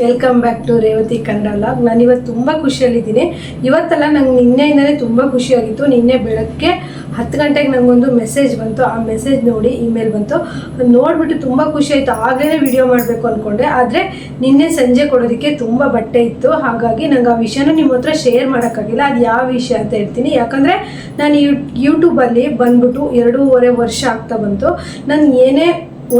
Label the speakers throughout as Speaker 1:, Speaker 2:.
Speaker 1: Welcome back to Revathi Kannada vlog ನಾನು ಇವತ್ತು ತುಂಬ ಖುಷಿಯಲ್ಲಿದ್ದೀನಿ. ಇವತ್ತೆಲ್ಲ ನಂಗೆ ನಿನ್ನೆಯಿಂದಲೇ ತುಂಬ ಖುಷಿಯಾಗಿತ್ತು. ನಿನ್ನೆ ಬೆಳಗ್ಗೆ ಹತ್ತು ಗಂಟೆಗೆ ನನಗೊಂದು ಮೆಸೇಜ್ ಬಂತು. ಆ ಮೆಸೇಜ್ ನೋಡಿ ಇಮೇಲ್ ಬಂತು. ನೋಡಿಬಿಟ್ಟು ನೋಡ್ಬಿಟ್ಟು ತುಂಬ ಖುಷಿ ಆಯಿತು ಆಗಲೇ ವಿಡಿಯೋ ಮಾಡಬೇಕು ಅಂದ್ಕೊಂಡೆ ಆದರೆ ನಿನ್ನೆ ಸಂಜೆ ಕೊಡೋದಕ್ಕೆ ತುಂಬ ಬಟ್ಟೆ ಇತ್ತು. ಹಾಗಾಗಿ ನಂಗೆ ಆ ವಿಷಯನೂ ನಿಮ್ಮ ಹತ್ರ ಶೇರ್ ಮಾಡೋಕ್ಕಾಗಿಲ್ಲ. ಅದು ಯಾವ ವಿಷಯ ಅಂತ ಹೇಳ್ತೀನಿ. ಯಾಕಂದರೆ ನಾನು ಯೂ ಯೂಟ್ಯೂಬಲ್ಲಿ ಬಂದ್ಬಿಟ್ಟು ಎರಡೂವರೆ ವರ್ಷ ಆಗ್ತಾ ಬಂತು. ನಾನು ಏನೇ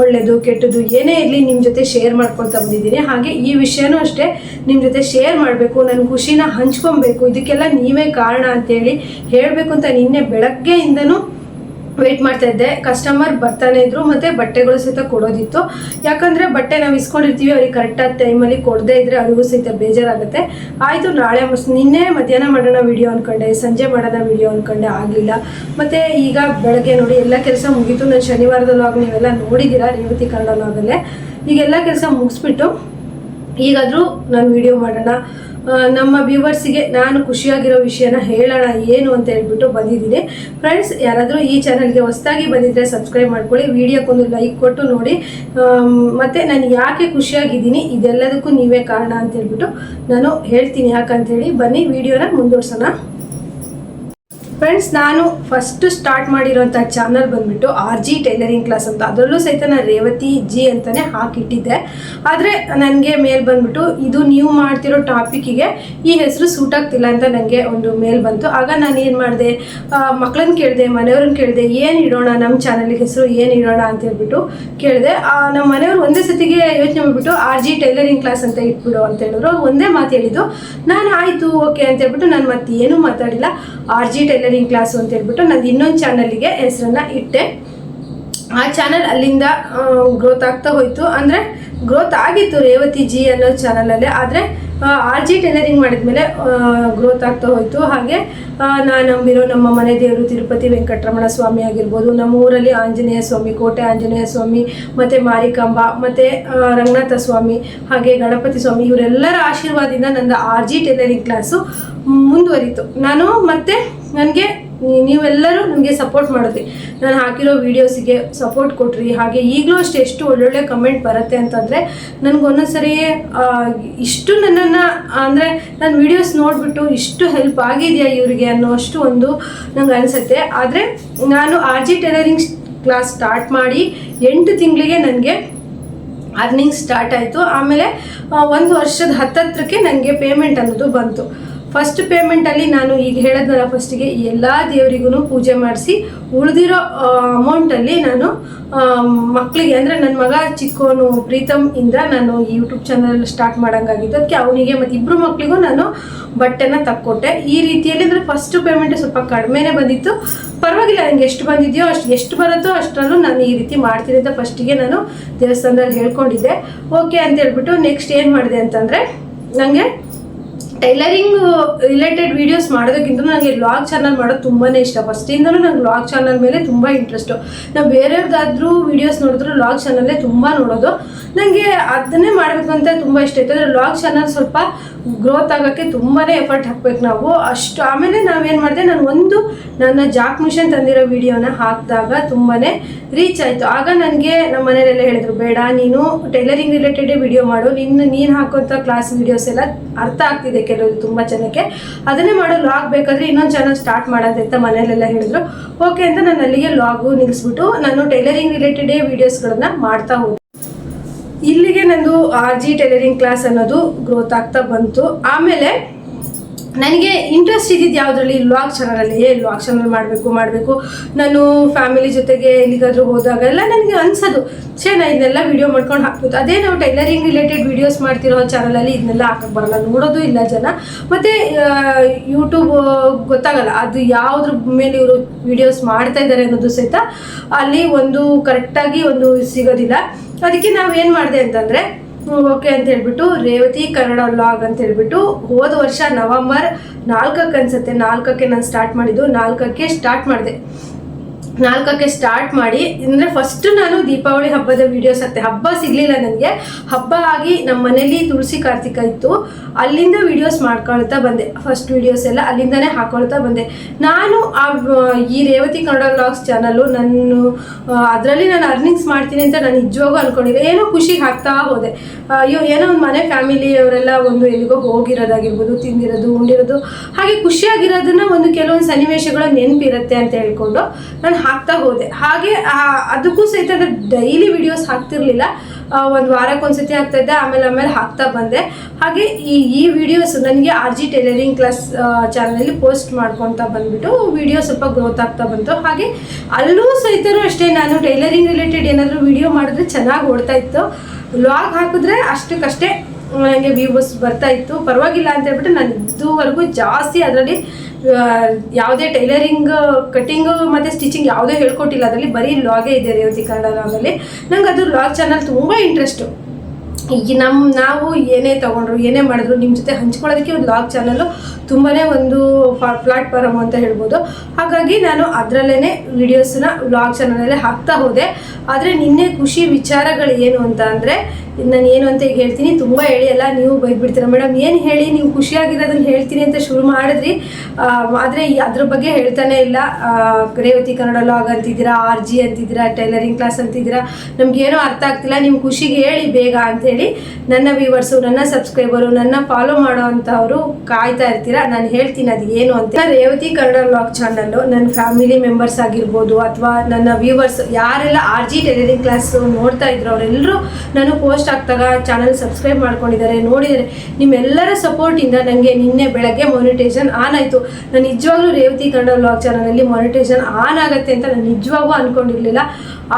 Speaker 1: ಒಳ್ಳೇದು ಕೆಟ್ಟದ್ದು ಏನೇ ಇರಲಿ ನಿಮ್ಮ ಜೊತೆ ಶೇರ್ ಮಾಡ್ಕೊಳ್ತಾ ಬಂದಿದ್ದೀನಿ. ಹಾಗೆ ಈ ವಿಷಯನೂ ಅಷ್ಟೇ ನಿಮ್ಮ ಜೊತೆ ಶೇರ್ ಮಾಡಬೇಕು ನನ್ನ ಖುಷಿನ ಹಂಚ್ಕೊಬೇಕು. ಇದಕ್ಕೆಲ್ಲ ನೀವೇ ಕಾರಣ ಅಂತೇಳಿ ಹೇಳಬೇಕು ಅಂತ ನಿನ್ನೆ ಬೆಳಗ್ಗೆಯಿಂದನೂ ವೆಯ್ಟ್ ಮಾಡ್ತಾ ಇದ್ದೆ. ಕಸ್ಟಮರ್ ಬರ್ತಾನೆ ಇದ್ರು ಮತ್ತೆ ಬಟ್ಟೆಗಳು ಸಹಿತ ಕೊಡೋದಿತ್ತು. ಯಾಕಂದ್ರೆ ಬಟ್ಟೆ ನಾವು ಇಸ್ಕೊಂಡಿರ್ತೀವಿ, ಅವ್ರಿಗೆ ಕರೆಕ್ಟಾದ ಟೈಮಲ್ಲಿ ಕೊಡದೇ ಇದ್ರೆ ಅವ್ರಿಗೂ ಸಹಿತ ಬೇಜಾರಾಗುತ್ತೆ. ಆಯಿತು, ನಾಳೆ ನಿನ್ನೆ ಮಧ್ಯಾಹ್ನ ಮಾಡೋಣ ವಿಡಿಯೋ ಅನ್ಕೊಂಡೆ, ಸಂಜೆ ಮಾಡೋಣ ವಿಡಿಯೋ ಅನ್ಕೊಂಡೆ, ಆಗಲಿಲ್ಲ. ಮತ್ತೆ ಈಗ ಬೆಳಗ್ಗೆ ನೋಡಿ ಎಲ್ಲ ಕೆಲಸ ಮುಗೀತು. ನಾನು ಶನಿವಾರದ ಲಾಗ್ ನೀವೆಲ್ಲ ನೋಡಿದ್ದೀರಾ ರೇವತಿ ಕನ್ನಡ ಲಾಗಲ್ಲೇ ಈಗ ಎಲ್ಲ ಕೆಲಸ ಮುಗಿಸ್ಬಿಟ್ಟು, ಈಗಾದರೂ ನಾನು ವಿಡಿಯೋ ಮಾಡೋಣ. ನಮ್ಮ ವ್ಯೂವರ್ಸಿಗೆ ನಾನು ಖುಷಿಯಾಗಿರೋ ವಿಷಯನ ಹೇಳೋಣ, ಏನು ಅಂತ ಹೇಳ್ಬಿಟ್ಟು ಬಂದಿದ್ದೀನಿ. ಫ್ರೆಂಡ್ಸ್ ಯಾರಾದರೂ ಈ ಚಾನಲ್ಗೆ ಹೊಸದಾಗಿ ಬಂದಿದ್ದರೆ ಸಬ್ಸ್ಕ್ರೈಬ್ ಮಾಡ್ಕೊಳ್ಳಿ, ವಿಡಿಯೋಕ್ಕೊಂದು ಲೈಕ್ ಕೊಟ್ಟು ನೋಡಿ. ಮತ್ತು ನಾನು ಯಾಕೆ ಖುಷಿಯಾಗಿದ್ದೀನಿ, ಇದೆಲ್ಲದಕ್ಕೂ ನೀವೇ ಕಾರಣ ಅಂತ ಹೇಳ್ಬಿಟ್ಟು ನಾನು ಹೇಳ್ತೀನಿ ಯಾಕಂತೇಳಿ. ಬನ್ನಿ, ವಿಡಿಯೋನ ಮುಂದುವರ್ಸೋಣ. ಫ್ರೆಂಡ್ಸ್ ನಾನು ಫಸ್ಟ್ ಸ್ಟಾರ್ಟ್ ಮಾಡಿರೋಂಥ ಚಾನಲ್ ಬಂದ್ಬಿಟ್ಟು ಆರ್ ಜಿ ಟೈಲರಿಂಗ್ ಕ್ಲಾಸ್ ಅಂತ. ಅದರಲ್ಲೂ ಸಹಿತ ನಾನು ರೇವತಿ ಜಿ ಅಂತಲೇ ಹಾಕಿಟ್ಟಿದ್ದೆ. ಆದರೆ ನನಗೆ ಮೇಲ್ ಬಂದ್ಬಿಟ್ಟು ಇದು ನೀವು ಮಾಡ್ತಿರೋ ಟಾಪಿಕ್ಕಿಗೆ ಈ ಹೆಸರು ಸೂಟ್ ಆಗ್ತಿಲ್ಲ ಅಂತ ನನಗೆ ಒಂದು ಮೇಲ್ ಬಂತು. ಆಗ ನಾನು ಏನು ಮಾಡಿದೆ? ಮಕ್ಕಳನ್ನ ಕೇಳಿದೆ ಮನೆಯವ್ರನ್ನ ಕೇಳಿದೆ, ಏನು ಇಡೋಣ ನಮ್ಮ ಚಾನಲ್ಗೆ ಹೆಸರು, ಏನು ಇಡೋಣ ಅಂತ ಹೇಳ್ಬಿಟ್ಟು ಕೇಳಿದೆ. ನಮ್ಮ ಮನೆಯವರು ಒಂದೇ ಸತಿಗೆ ಯೋಚನೆ ಮಾಡಿಬಿಟ್ಟು ಆರ್ ಜಿ ಟೈಲರಿಂಗ್ ಕ್ಲಾಸ್ ಅಂತ ಇಟ್ಬಿಡು ಅಂತ ಹೇಳಿದ್ರು. ಒಂದೇ ಮಾತು ಹೇಳಿದ್ದು. ನಾನು ಆಯಿತು ಓಕೆ ಅಂತ ಹೇಳ್ಬಿಟ್ಟು ನಾನು ಮತ್ತೆ ಏನೂ ಮಾತಾಡಿಲ್ಲ. ಆರ್ ಜಿ ಟೈಲರಿಂಗ್ ಕ್ಲಾಸು ಅಂತ ಹೇಳ್ಬಿಟ್ಟು ನಾನು ಇನ್ನೊಂದು ಚಾನಲ್ಗೆ ಹೆಸರನ್ನ ಇಟ್ಟೆ. ಆ ಚಾನಲ್ ಅಲ್ಲಿಂದ ಗ್ರೋತ್ ಆಗ್ತಾ ಹೋಯಿತು. ಅಂದರೆ ಗ್ರೋತ್ ಆಗಿತ್ತು ರೇವತಿ ಜಿ ಅನ್ನೋ ಚಾನಲಲ್ಲೇ. ಆದರೆ ಆರ್ ಜಿ ಟೈಲರಿಂಗ್ ಮಾಡಿದ್ಮೇಲೆ ಗ್ರೋತ್ ಆಗ್ತಾ ಹೋಯಿತು. ಹಾಗೆ ನಾನು ನಂಬಿರೋ ನಮ್ಮ ಮನೆ ದೇವರು ತಿರುಪತಿ ವೆಂಕಟರಮಣ ಸ್ವಾಮಿ ಆಗಿರ್ಬೋದು, ನಮ್ಮ ಊರಲ್ಲಿ ಆಂಜನೇಯ ಸ್ವಾಮಿ, ಕೋಟೆ ಆಂಜನೇಯ ಸ್ವಾಮಿ, ಮತ್ತು ಮಾರಿಕಾಂಬ, ಮತ್ತು ರಂಗನಾಥ ಸ್ವಾಮಿ, ಹಾಗೆ ಗಣಪತಿ ಸ್ವಾಮಿ, ಇವರೆಲ್ಲರ ಆಶೀರ್ವಾದದಿಂದ ನನ್ನ ಆರ್ ಜಿ ಟೈಲರಿಂಗ್ ಕ್ಲಾಸು ಮುಂದುವರಿತು. ನಾನು ಮತ್ತೆ ನನಗೆ ನೀವೆಲ್ಲರೂ ನನಗೆ ಸಪೋರ್ಟ್ ಮಾಡಿದ್ರಿ. ನಾನು ಹಾಕಿರೋ ವೀಡಿಯೋಸಿಗೆ ಸಪೋರ್ಟ್ ಕೊಟ್ರಿ. ಹಾಗೆ ಈಗಲೂ ಅಷ್ಟೇ ಎಷ್ಟು ಒಳ್ಳೊಳ್ಳೆ ಕಮೆಂಟ್ ಬರುತ್ತೆ ಅಂತಂದರೆ ನನಗೆ ಒಂದೊಂದ್ಸರಿ ಆ, ಇಷ್ಟು ನನ್ನನ್ನು ಅಂದರೆ ನಾನು ವೀಡಿಯೋಸ್ ನೋಡಿಬಿಟ್ಟು ಇಷ್ಟು ಹೆಲ್ಪ್ ಆಗಿದೆಯಾ ಇವರಿಗೆ ಅನ್ನೋ ಅಷ್ಟು ಒಂದು ನಂಗೆ ಅನಿಸುತ್ತೆ. ಆದರೆ ನಾನು R G tailoring class start ಮಾಡಿ ಎಂಟು ತಿಂಗಳಿಗೆ ನನಗೆ ಅರ್ನಿಂಗ್ ಸ್ಟಾರ್ಟ್ ಆಯಿತು. ಆಮೇಲೆ ಒಂದು ವರ್ಷದ ಹತ್ತತ್ರಕ್ಕೆ ನನಗೆ ಪೇಮೆಂಟ್ ಅನ್ನೋದು ಬಂತು. ಫಸ್ಟ್ ಪೇಮೆಂಟಲ್ಲಿ ನಾನು ಈಗ ಹೇಳಿದ್ನಲ್ಲ ಫಸ್ಟಿಗೆ ಎಲ್ಲ ದೇವರಿಗೂ ಪೂಜೆ ಮಾಡಿಸಿ, ಉಳಿದಿರೋ ಅಮೌಂಟಲ್ಲಿ ನಾನು ಮಕ್ಕಳಿಗೆ ಅಂದರೆ ನನ್ನ ಮಗ ಚಿಕ್ಕೋನು ಪ್ರೀತಮ್ ಇಂದ ನಾನು ಯೂಟ್ಯೂಬ್ ಚಾನಲ್ ಸ್ಟಾರ್ಟ್ ಮಾಡೋಂಗಾಗಿದ್ದು ಅದಕ್ಕೆ ಅವನಿಗೆ ಮತ್ತು ಇಬ್ಬರು ಮಕ್ಕಳಿಗೂ ನಾನು ಬಟ್ಟೆನ ತಕ್ಕೊಟ್ಟೆ. ಈ ರೀತಿಯಲ್ಲಿ ಅಂದರೆ ಫಸ್ಟ್ ಪೇಮೆಂಟ್ ಸ್ವಲ್ಪ ಕಡಿಮೆನೇ ಬಂದಿತ್ತು. ಪರವಾಗಿಲ್ಲ ನನಗೆ ಎಷ್ಟು ಬಂದಿದೆಯೋ, ಅಷ್ಟು, ಎಷ್ಟು ಬರುತ್ತೋ ಅಷ್ಟರಲ್ಲೂ ನಾನು ಈ ರೀತಿ ಮಾಡ್ತೀನಿ ಅಂತ ಫಸ್ಟಿಗೆ ನಾನು ದೇವಸ್ಥಾನದಲ್ಲಿ ಹೇಳ್ಕೊಂಡಿದ್ದೆ. ಓಕೆ ಅಂತ ಹೇಳ್ಬಿಟ್ಟು ನೆಕ್ಸ್ಟ್ ಏನು ಮಾಡಿದೆ ಅಂತಂದರೆ ನನಗೆ ಟೈಲರಿಂಗ್ ರಿಲೇಟೆಡ್ ವೀಡಿಯೋಸ್ ಮಾಡೋದಕ್ಕಿಂತ ನನಗೆ ಲಾಗ್ ಚಾನಲ್ ಮಾಡೋದು ತುಂಬಾ ಇಷ್ಟ. ಫಸ್ಟಿಂದಲೂ ನಂಗೆ ಲಾಗ್ ಚಾನಲ್ ಮೇಲೆ ತುಂಬ ಇಂಟ್ರೆಸ್ಟು ನಾವು ಬೇರೆಯವ್ರದ್ದಾದ್ರೂ ವೀಡಿಯೋಸ್ ನೋಡಿದ್ರು ಲಾಗ್ ಚಾನಲ್ಲೇ ತುಂಬ ನೋಡೋದು. ನನಗೆ ಅದನ್ನೇ ಮಾಡಬೇಕು ಅಂತ ತುಂಬ ಇಷ್ಟ ಇತ್ತು. ಅಂದರೆ ಲಾಗ್ ಚಾನಲ್ ಸ್ವಲ್ಪ ಗ್ರೋತ್ ಆಗೋಕ್ಕೆ ತುಂಬಾ ಎಫರ್ಟ್ ಹಾಕ್ಬೇಕು ನಾವು. ಅಷ್ಟು ಆಮೇಲೆ ನಾವೇನು ಮಾಡಿದೆ, ನಾನು ಒಂದು ನನ್ನ ಜಾಕ್ ಮಿಷನ್ ತಂದಿರೋ ವಿಡಿಯೋನ ಹಾಕಿದಾಗ ತುಂಬಾ ರೀಚ್ ಆಯಿತು. ಆಗ ನನಗೆ ನಮ್ಮ ಮನೆಯಲ್ಲೆಲ್ಲ ಹೇಳಿದ್ರು, ಬೇಡ, ನೀನು ಟೈಲರಿಂಗ್ ರಿಲೇಟೆಡೇ ವಿಡಿಯೋ ಮಾಡು. ನಿನ್ನ ನೀನು ಹಾಕೋಂಥ ಕ್ಲಾಸ್ ವಿಡಿಯೋಸ್ ಎಲ್ಲ ಅರ್ಥ ಆಗ್ತಿದೆ ಕೆಲವರು ತುಂಬ ಜನಕ್ಕೆ. ಅದನ್ನೇ ಮಾಡೋ ಲಾಗ್ ಬೇಕಾದರೆ ಇನ್ನೊಂದು ಚಾನಲ್ ಸ್ಟಾರ್ಟ್ ಮಾಡೋದು ಅಂತ ಮನೆಯಲ್ಲೆಲ್ಲ ಹೇಳಿದ್ರು. ಓಕೆ ಅಂತ ನಾನು ಅಲ್ಲಿಗೆ ಲಾಗು ನಿಲ್ಲಿಸ್ಬಿಟ್ಟು ನಾನು ಟೈಲರಿಂಗ್ ರಿಲೇಟೆಡೇ ವಿಡಿಯೋಸ್ಗಳನ್ನು ಮಾಡ್ತಾ ಹೋದೆ. ಇಲ್ಲಿಗೆ ನಂದು ಆರ್ ಜಿ ಟೈಲರಿಂಗ್ ಕ್ಲಾಸ್ ಅನ್ನೋದು ಗ್ರೋತ್ ಆಗ್ತಾ ಬಂತು. ಆಮೇಲೆ ನನಗೆ ಇಂಟ್ರೆಸ್ಟ್ ಇದ್ದಿದ್ದು ಯಾವುದ್ರಲ್ಲಿ? ಲಾಗ್ ಚಾನಲಲ್ಲಿ ಏ ಲಾಗ್ ಚಾನಲ್ ಮಾಡಬೇಕು ಮಾಡಬೇಕು. ನಾನು ಫ್ಯಾಮಿಲಿ ಜೊತೆಗೆ ಎಲ್ಲಿಗಾದ್ರೂ ಹೋದಾಗೆಲ್ಲ ನನಗೆ ಅನ್ಸೋದು. ಛೇ, ನಾ ಇದನ್ನೆಲ್ಲ ವೀಡಿಯೋ ಮಾಡ್ಕೊಂಡು ಹಾಕ್ಬೋದು. ಅದೇ ನಾವು ಟೈಲರಿಂಗ್ ರಿಲೇಟೆಡ್ ವೀಡಿಯೋಸ್ ಮಾಡ್ತಿರೋ ಚಾನಲಲ್ಲಿ ಇದನ್ನೆಲ್ಲ ಹಾಕಕ್ಕೆ ಬರಲ್ಲ. ನೋಡೋದು ಇಲ್ಲ ಜನ. ಮತ್ತು ಯೂಟ್ಯೂಬ್ ಗೊತ್ತಾಗಲ್ಲ. ಅದು ಯಾವುದ್ರ ಮೇಲೆ ಇವರು ವೀಡಿಯೋಸ್ ಮಾಡ್ತಾ ಇದ್ದಾರೆ ಅನ್ನೋದು ಸಹಿತ ಅಲ್ಲಿ ಒಂದು ಕರೆಕ್ಟಾಗಿ ಒಂದು ಸಿಗೋದಿಲ್ಲ. ಅದಕ್ಕೆ ನಾವೇನು ಮಾಡಿದೆ ಅಂತಂದರೆ ಓಕೆ ಅಂತ ಹೇಳ್ಬಿಟ್ಟು ರೇವತಿ ಕನ್ನಡ ವ್ಲಾಗ್ ಅಂತ ಹೇಳ್ಬಿಟ್ಟು ಹೋದ ವರ್ಷ ನವಂಬರ್ ನಾಲ್ಕಕ್ಕೆ ಅನ್ಸುತ್ತೆ ನಾಲ್ಕಕ್ಕೆ ನಾನು ಸ್ಟಾರ್ಟ್ ಮಾಡಿದ್ದು. ನಾಲ್ಕಕ್ಕೆ ಸ್ಟಾರ್ಟ್ ಮಾಡಿದೆ. ನಾಲ್ಕಕ್ಕೆ ಸ್ಟಾರ್ಟ್ ಮಾಡಿ ಅಂದರೆ ಫಸ್ಟ್ ನಾನು ದೀಪಾವಳಿ ಹಬ್ಬದ ವಿಡಿಯೋಸ್ ಹಾಕ್ತೆ ಹಬ್ಬ ಸಿಗಲಿಲ್ಲ ನನಗೆ. ಹಬ್ಬ ಆಗಿ ನಮ್ಮ ಮನೇಲಿ ತುಳಸಿ ಕಾರ್ತಿಕ ಇತ್ತು. ಅಲ್ಲಿಂದ ವಿಡಿಯೋಸ್ ಮಾಡ್ಕೊಳ್ತಾ ಬಂದೆ. ಫಸ್ಟ್ ವಿಡಿಯೋಸ್ ಎಲ್ಲ ಅಲ್ಲಿಂದನೇ ಹಾಕೊಳ್ತಾ ಬಂದೆ. ನಾನು ಆ ಈ ರೇವತಿ ಕನ್ನಡ ವ್ಲಾಗ್ಸ್ ಚಾನಲ್ಲು ನಾನು ಅದರಲ್ಲಿ ನಾನು ಅರ್ನಿಂಗ್ಸ್ ಮಾಡ್ತೀನಿ ಅಂತ ನಾನು ನಿಜವಾಗೂ ಅನ್ಕೊಂಡಿದ್ದೆ ಏನೋ ಖುಷಿಗೆ ಹಾಕ್ತಾ ಹೋದೆ. ಅಯ್ಯೋ, ಏನೋ ಒಂದು ಮನೆ ಫ್ಯಾಮಿಲಿ ಅವರೆಲ್ಲ ಒಂದು ಎಲ್ಲಿಗೋ ಹೋಗಿರೋದಾಗಿರ್ಬೋದು, ತಿಂದಿರೋದು, ಉಂಡಿರೋದು, ಹಾಗೆ ಖುಷಿಯಾಗಿರೋದನ್ನ ಒಂದು ಕೆಲವೊಂದು ಸನ್ನಿವೇಶಗಳ ನೆನಪಿರುತ್ತೆ ಅಂತ ಹೇಳ್ಕೊಂಡು ನಾನು ಹಾಕ್ತಾ ಹೋದೆ. ಹಾಗೆ ಅದಕ್ಕೂ ಸಹಿತ ಡೈಲಿ ವಿಡಿಯೋಸ್ ಹಾಕ್ತಿರ್ಲಿಲ್ಲ. ಒಂದು ವಾರಕ್ಕೆ ಹಾಕ್ತಾ ಇದ್ದೆ, ಆಮೇಲೆ ಆಮೇಲೆ ಹಾಕ್ತಾ ಬಂದೆ. ಹಾಗೆ ಈ ಈ ವಿಡಿಯೋಸ್ ನನಗೆ ಆರ್ ಜಿ ಟೈಲರಿಂಗ್ ಕ್ಲಾಸ್ ಚಾನಲಲ್ಲಿ ಪೋಸ್ಟ್ ಮಾಡ್ಕೊತಾ ಬಂದ್ಬಿಟ್ಟು ವಿಡಿಯೋ ಸ್ವಲ್ಪ ಗ್ರೋತ್ ಆಗ್ತಾ ಬಂತು. ಹಾಗೆ, ಅಲ್ಲೂ ಸಹಿತ ಅಷ್ಟೇ ನಾನು ಟೈಲರಿಂಗ್ ರಿಲೇಟೆಡ್ ಏನಾದರೂ ವಿಡಿಯೋ ಮಾಡಿದ್ರೆ ಚೆನ್ನಾಗಿ ಓಡ್ತಾ ಇತ್ತು. ವ್ಲಾಗ್ ಹಾಕಿದ್ರೆ ಅಷ್ಟಕ್ಕಷ್ಟೇ ನನಗೆ ವ್ಯೂವರ್ಸ್ ಬರ್ತಾ ಇತ್ತು. ಪರವಾಗಿಲ್ಲ ಅಂತ ಹೇಳ್ಬಿಟ್ಟು ನಾನು ಇದುವರೆಗೂ ಜಾಸ್ತಿ ಅದರಲ್ಲಿ ಯಾವುದೇ ಟೈಲರಿಂಗ್, ಕಟಿಂಗ್ ಮತ್ತು ಸ್ಟಿಚಿಂಗ್ ಯಾವುದೇ ಹೇಳ್ಕೊಟ್ಟಿಲ್ಲ. ಅದರಲ್ಲಿ ಬರೀ ಲಾಗೇ ಇದೆ ರೇವತಿ ಕನ್ನಡ ಲಾಗಲ್ಲಿ ನಂಗೆ ಅದು ಲಾಗ್ ಚಾನಲ್ ತುಂಬ ಇಂಟ್ರೆಸ್ಟು ಈಗ ನಮ್ಮ ನಾವು ಏನೇ ತೊಗೊಂಡ್ರು, ಏನೇ ಮಾಡಿದ್ರು ನಿಮ್ಮ ಜೊತೆ ಹಂಚ್ಕೊಳ್ಳೋದಕ್ಕೆ ಒಂದು ಲಾಗ್ ಚಾನಲ್ಲು ತುಂಬಾ ಒಂದು ಪ್ಲಾಟ್ಫಾರಮ್ ಅಂತ ಹೇಳ್ಬೋದು. ಹಾಗಾಗಿ ನಾನು ಅದರಲ್ಲೇ ವಿಡಿಯೋಸನ್ನ ಲಾಗ್ ಚಾನಲಲ್ಲೇ ಹಾಕ್ತಾ ಹೋದೆ. ಆದರೆ ನಿನ್ನೆ ಖುಷಿ ವಿಚಾರಗಳು ಏನು ಅಂತ ಅಂದರೆ ನಾನು ಏನು ಅಂತ ಈಗ ಹೇಳ್ತೀನಿ. ತುಂಬ ಹೇಳಿ ಅಲ್ಲ ನೀವು ಬೈದ್ಬಿಡ್ತೀರ. ಮೇಡಮ್ ಏನು ಹೇಳಿ? ನೀವು ಖುಷಿಯಾಗಿರೋದನ್ನ ಹೇಳ್ತೀನಿ ಅಂತ ಶುರು ಮಾಡಿದ್ರಿ. ಆದರೆ ಅದ್ರ ಬಗ್ಗೆ ಹೇಳ್ತಾನೆ ಇಲ್ಲ. ರೇವತಿ ಕನ್ನಡ ಲಾಗ್ ಅಂತಿದ್ದೀರಾ? ಆರ್ ಜಿ ಅಂತಿದ್ದೀರಾ? ಟೈಲರಿಂಗ್ ಕ್ಲಾಸ್ ಅಂತಿದ್ದೀರಾ? ನಮಗೇನೋ ಅರ್ಥ ಆಗ್ತಿಲ್ಲ. ನಿಮ್ಮ ಖುಷಿಗೆ ಹೇಳಿ ಬೇಗ ಅಂಥೇಳಿ ನನ್ನ ವ್ಯೂವರ್ಸು, ನನ್ನ ಸಬ್ಸ್ಕ್ರೈಬರು, ನನ್ನ ಫಾಲೋ ಮಾಡೋ ಅಂಥವ್ರು ಕಾಯ್ತಾ ಇರ್ತೀರಾ? ನಾನು ಹೇಳ್ತೀನಿ ಅದು ಏನು ಅಂತ. ರೇವತಿ ಕನ್ನಡ ಲಾಗ್ ಚಾನಲ್ಲು ನನ್ನ ಫ್ಯಾಮಿಲಿ ಮೆಂಬರ್ಸ್ ಆಗಿರ್ಬೋದು ಅಥವಾ ನನ್ನ ವ್ಯೂವರ್ಸ್, ಯಾರೆಲ್ಲ ಆರ್ ಜಿ ಟೈಲರಿಂಗ್ ಕ್ಲಾಸ್ ನೋಡ್ತಾ ಇದ್ರು ಅವರೆಲ್ಲರೂ ನಾನು ಪೋಸ್ಟ್ ಆಗ್ತಾಗ ಚಾನಲ್ ಸಬ್ಸ್ಕ್ರೈಬ್ ಮಾಡ್ಕೊಂಡಿದ್ದಾರೆ, ನೋಡಿದರೆ ನಿಮ್ಮೆಲ್ಲರ ಸಪೋರ್ಟಿಂದ ನನಗೆ ನಿನ್ನೆ ಬೆಳಗ್ಗೆ ಮಾನಿಟೈಸೇಷನ್ ಆನ್ ಆಯಿತು. ನಾನು ನಿಜವಾಗ್ಲೂ ರೇವತಿ ಕನ್ನಡ ವ್ಲಾಗ್ ಚಾನಲಲ್ಲಿ ಮಾನಿಟೈಸೇಷನ್ ಆನ್ ಆಗುತ್ತೆ ಅಂತ ನಾನು ನಿಜವಾಗೂ ಅಂದ್ಕೊಂಡಿರಲಿಲ್ಲ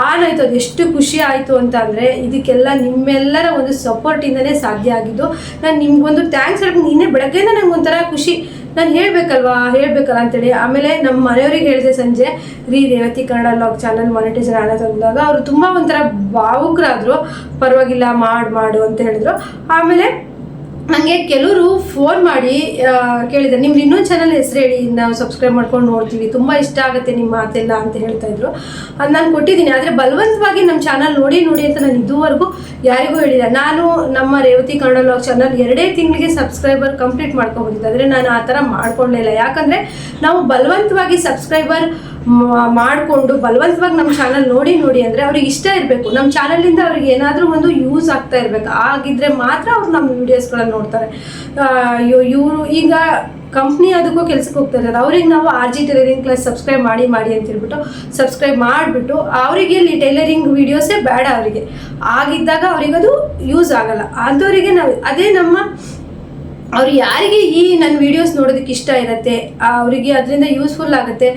Speaker 1: ಆನ್ ಆಯಿತು, ಅದು ಎಷ್ಟು ಖುಷಿ ಆಯಿತು ಅಂತ ಅಂದರೆ ಇದಕ್ಕೆಲ್ಲ ನಿಮ್ಮೆಲ್ಲರ ಒಂದು ಸಪೋರ್ಟಿಂದನೇ ಸಾಧ್ಯ ಆಗಿದ್ದು. ನಾನು ನಿಮ್ಗೊಂದು ಥ್ಯಾಂಕ್ಸ್ ಹೇಳ್ಬೇಕು ನಿನ್ನೆ ಬೆಳಗ್ಗೆನೇ ನನಗೆ ಒಂಥರ ಖುಷಿ. ನಾನು ಹೇಳ್ಬೇಕಲ್ವಾ? ಹೇಳ್ಬೇಕಲ್ಲ ಅಂತೇಳಿ. ಆಮೇಲೆ ನಮ್ಮ ಮನೆಯವ್ರಿಗೆ ಹೇಳಿದೆ ಸಂಜೆ, ರೀ, Revathi Kannada vlog channel monetiser ಆನ ತಂದಾಗ ಅವರು ತುಂಬ ಒಂಥರ ಭಾವುಕರಾದರು. ಪರವಾಗಿಲ್ಲ, ಮಾಡು ಮಾಡು ಅಂತ ಹೇಳಿದ್ರು. ಆಮೇಲೆ ನನಗೆ ಕೆಲವರು ಫೋನ್ ಮಾಡಿ ಕೇಳಿದ್ದಾರೆ. ನಿಮ್ದು ಇನ್ನೊಂದು ಚಾನಲ್ ಹೆಸರು ಹೇಳಿ, ನಾವು ಸಬ್ಸ್ಕ್ರೈಬ್ ಮಾಡ್ಕೊಂಡು ನೋಡ್ತೀವಿ. ತುಂಬ ಇಷ್ಟ ಆಗುತ್ತೆ ನಿಮ್ಮ ಮಾತೆಲ್ಲ ಅಂತ ಹೇಳ್ತಾ ಇದ್ರು. ಅದು ನಾನು ಕೊಟ್ಟಿದ್ದೀನಿ. ಆದರೆ ಬಲವಂತವಾಗಿ ನಮ್ಮ ಚಾನಲ್ ನೋಡಿ ನೋಡಿ ಅಂತ ನಾನು ಇದುವರೆಗೂ ಯಾರಿಗೂ ಹೇಳಿಲ್ಲ. ನಾನು ನಮ್ಮ ರೇವತಿ ಕನ್ನಡ ಲಾಗ್ ಚಾನಲ್ ಎರಡೇ ತಿಂಗಳಿಗೆ ಸಬ್ಸ್ಕ್ರೈಬರ್ ಕಂಪ್ಲೀಟ್ ಮಾಡ್ಕೊಬೋದಿತ್ತು ಆದರೆ ನಾನು ಆ ಥರ ಮಾಡ್ಕೊಳ್ಳಿಲ್ಲ ಯಾಕಂದರೆ ನಾವು ಬಲವಂತವಾಗಿ ಸಬ್ಸ್ಕ್ರೈಬರ್ ಮಾಡಿಕೊಂಡು ಬಲವಂತವಾಗಿ ನಮ್ಮ ಚಾನಲ್ ನೋಡಿ ನೋಡಿ ಅಂದರೆ ಅವ್ರಿಗೆ ಇಷ್ಟ ಇರಬೇಕು. ನಮ್ಮ ಚಾನಲಿಂದ ಅವ್ರಿಗೆ ಏನಾದರೂ ಒಂದು ಯೂಸ್ ಆಗ್ತಾ ಇರಬೇಕು. ಆಗಿದ್ರೆ ಮಾತ್ರ ಅವ್ರು ನಮ್ಮ ವೀಡಿಯೋಸ್ಗಳನ್ನ ನೋಡ್ತಾರೆ. ಇವರು ಈಗ ಕಂಪ್ನಿ ಅದಕ್ಕೂ ಕೆಲಸಕ್ಕೆ ಹೋಗ್ತಾ ಇದ್ದಾರೆ ಅವ್ರಿಗೆ ನಾವು R G tailoring class subscribe ಮಾಡಿ ಮಾಡಿ ಅಂತ ಹೇಳ್ಬಿಟ್ಟು ಸಬ್ಸ್ಕ್ರೈಬ್ ಮಾಡಿಬಿಟ್ಟು ಅವರಿಗೆ ಇಲ್ಲಿ ಟೈಲರಿಂಗ್ ವೀಡಿಯೋಸೇ ಬೇಡ ಅವರಿಗೆ. ಆಗಿದ್ದಾಗ ಅವರಿಗದು ಯೂಸ್ ಆಗಲ್ಲ. ಅಂಥವರಿಗೆ ನಾವು ಅದೇ ನಮ್ಮ ಅವ್ರು ಯಾರಿಗೆ ಈ ನನ್ನ ವಿಡಿಯೋಸ್ ನೋಡೋದಕ್ಕೆ ಇಷ್ಟ ಇರುತ್ತೆ ಅವರಿಗೆ ಅದರಿಂದ ಯೂಸ್ಫುಲ್ ಆಗುತ್ತೆ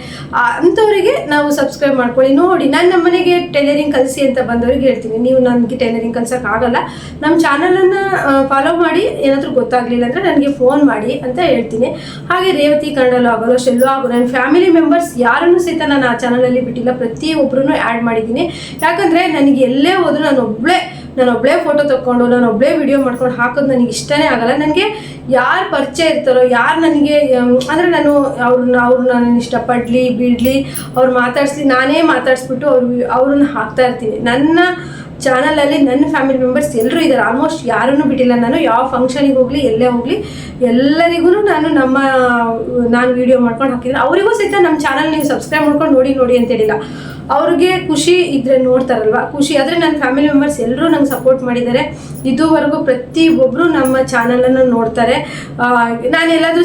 Speaker 1: ಅಂಥವರಿಗೆ ನಾವು ಸಬ್ಸ್ಕ್ರೈಬ್ ಮಾಡ್ಕೊಳ್ಳಿ. ನೋಡಿ, ನಾನು ನಮ್ಮ ಮನೆಗೆ ಟೈಲರಿಂಗ್ ಕಲಿಸಿ ಅಂತ ಬಂದವ್ರಿಗೆ ಹೇಳ್ತೀನಿ. ನೀವು ನನಗೆ ಟೈಲರಿಂಗ್ ಕಲ್ಸೋಕೆ ಆಗಲ್ಲ. ನಮ್ಮ ಚಾನಲನ್ನು ಫಾಲೋ ಮಾಡಿ, ಏನಾದರೂ ಗೊತ್ತಾಗಲಿಲ್ಲ ಅಂದರೆ ನನಗೆ ಫೋನ್ ಮಾಡಿ ಅಂತ ಹೇಳ್ತೀನಿ. ಹಾಗೆ ರೇವತಿ, ಕನ್ನಡ ಆಗೋಲ್ಲ ಶೆಲ್ಲೋ ಆಗೋ ನನ್ನ ಫ್ಯಾಮಿಲಿ ಮೆಂಬರ್ಸ್ ಯಾರನ್ನು ಸಹಿತ ನಾನು ಆ ಚಾನಲಲ್ಲಿ ಬಿಟ್ಟಿಲ್ಲ. ಪ್ರತಿಯೊಬ್ಬರೂ ಆ್ಯಡ್ ಮಾಡಿದ್ದೀನಿ. ಯಾಕಂದರೆ ನನಗೆ ಎಲ್ಲೇ ಹೋದರೂ ನಾನು ಒಬ್ಬಳೇ ನಾನು ಒಬ್ಬಳೇ ಫೋಟೋ ತಕ್ಕೊಂಡು ನಾನು ಒಬ್ಬಳೇ ವಿಡಿಯೋ ಮಾಡ್ಕೊಂಡು ಹಾಕೋದು ನನಗೆ ಇಷ್ಟನೇ ಆಗಲ್ಲ. ನನಗೆ ಯಾರು ಪರಿಚಯ ಇರ್ತಾರೋ, ಯಾರು ನನಗೆ ಅಂದರೆ ನಾನು ಅವ್ರನ್ನ ಅವ್ರನ್ನ ನನ್ನ ಇಷ್ಟಪಡಲಿ, ಬಿಡಲಿ, ಅವ್ರು ಮಾತಾಡಿಸಿ ನಾನೇ ಮಾತಾಡಿಸ್ಬಿಟ್ಟು ಅವ್ರು ಅವ್ರನ್ನ ಹಾಕ್ತಾ ಇರ್ತೀನಿ. ನನ್ನ ಚಾನಲಲ್ಲಿ ನನ್ನ ಫ್ಯಾಮಿಲಿ ಮೆಂಬರ್ಸ್ ಎಲ್ಲರೂ ಇದ್ದಾರೆ ಆಲ್ಮೋಸ್ಟ್ ಯಾರನ್ನೂ ಬಿಟ್ಟಿಲ್ಲ ನಾನು. ಯಾವ ಫಂಕ್ಷನಿಗೆ ಹೋಗಲಿ, ಎಲ್ಲೇ ಹೋಗಲಿ, ಎಲ್ಲರಿಗೂ ನಾನು ನಮ್ಮ, ನಾನು ವಿಡಿಯೋ ಮಾಡ್ಕೊಂಡು ಹಾಕಿದ್ರೆ, ಅವರಿಗೂ ಸಹಿತ ನಮ್ಮ ಚಾನಲ್ ನೀವು ಸಬ್ಸ್ಕ್ರೈಬ್ ಮಾಡ್ಕೊಂಡು ನೋಡಿ ನೋಡಿ ಅಂತ ಹೇಳಿಲ್ಲ. ಅವ್ರಿಗೆ ಖುಷಿ ಇದ್ರೆ ನೋಡ್ತಾರಲ್ವಾ? ಖುಷಿ ಆದರೆ ನನ್ನ ಫ್ಯಾಮಿಲಿ ಮೆಂಬರ್ಸ್ ಎಲ್ಲರೂ ನಂಗೆ ಸಪೋರ್ಟ್ ಮಾಡಿದ್ದಾರೆ. ಇದುವರೆಗೂ ಪ್ರತಿಯೊಬ್ಬರು ನಮ್ಮ ಚಾನಲನ್ನು ನೋಡ್ತಾರೆ. ನಾನು ಎಲ್ಲಾದರೂ